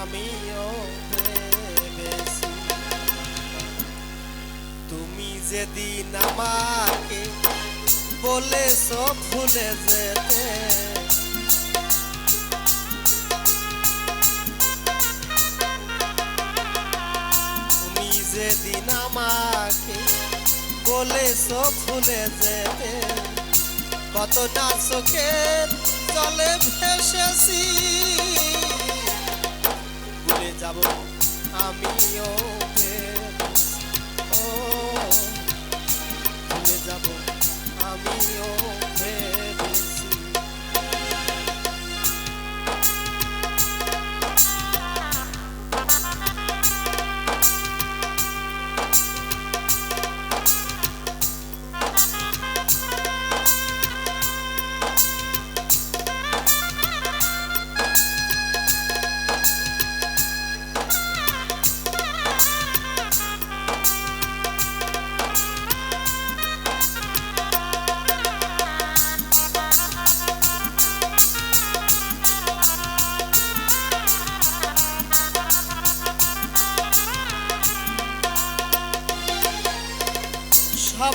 আমিও তুমি যেদিন আমাকে বলেছ ভুলে যেতে। তুমি যেদিন আমাকে বলেছ ভুলে যেতে কত না চোখের জলে ভেসেছি। ভুলে যাব। আমিও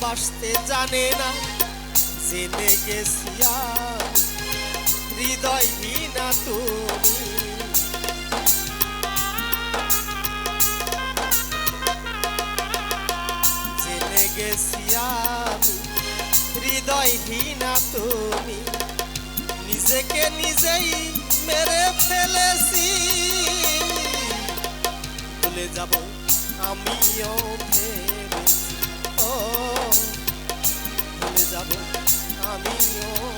ভালোবাসতে জানে না। জেনে গেছি হৃদয়হীনা তুমি। জেনে গেছি আমি হৃদয়হীনা তুমি। নিজেকে নিজেই মেরে ফেলেছি। ভুলে যাব আমিও ভেবেছি যাব আমিও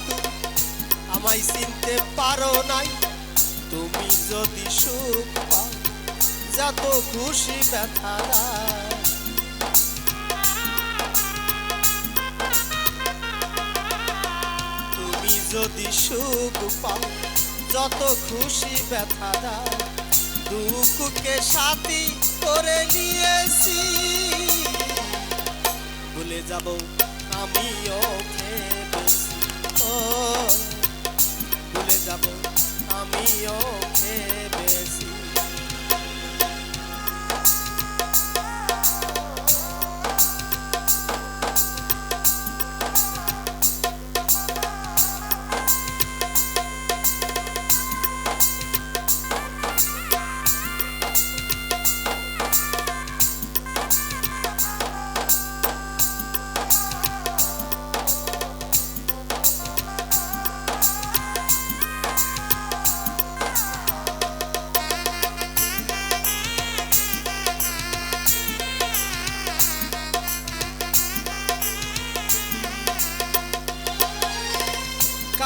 আমায় চিনতে পারো নাই। তুমি যদি সুখ পাও যত খুশি ব্যথা তুমি যদি সুখ পাও যত খুশি ব্যথা দাও দুঃখকে সাথী করে নিয়েছি। ভুলে যাব, আমিও ভেবেছি। ও ভুলে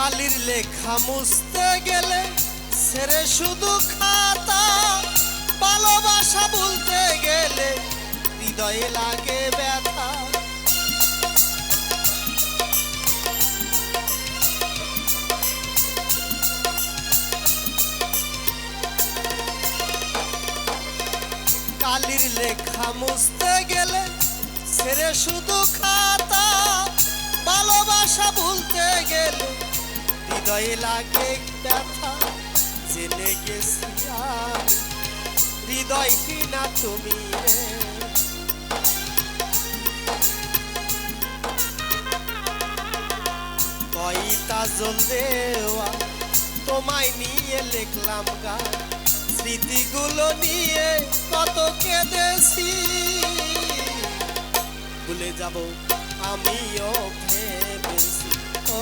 কালির লেখা মুছতে গেলে ছেড়ে শুধু খাতা, ভালোবাসা বলতে গেলে হৃদয়ে লাগে ব্যথা। কালির লেখা মুছতে গেলে ছেড়ে শুধু খাতা, ভালোবাসা ভুলতে গেলে হৃদয়ে লাগে ব্যথা জেনে গেছি আমি হৃদয় কিনা তুমি রে। কয়টা জল দেওয়া তোমায় নিয়ে লিখলাম গান স্মৃতিগুলো নিয়ে কত কেঁদেছি। ভুলে যাব আমিও ভেবেছি, ও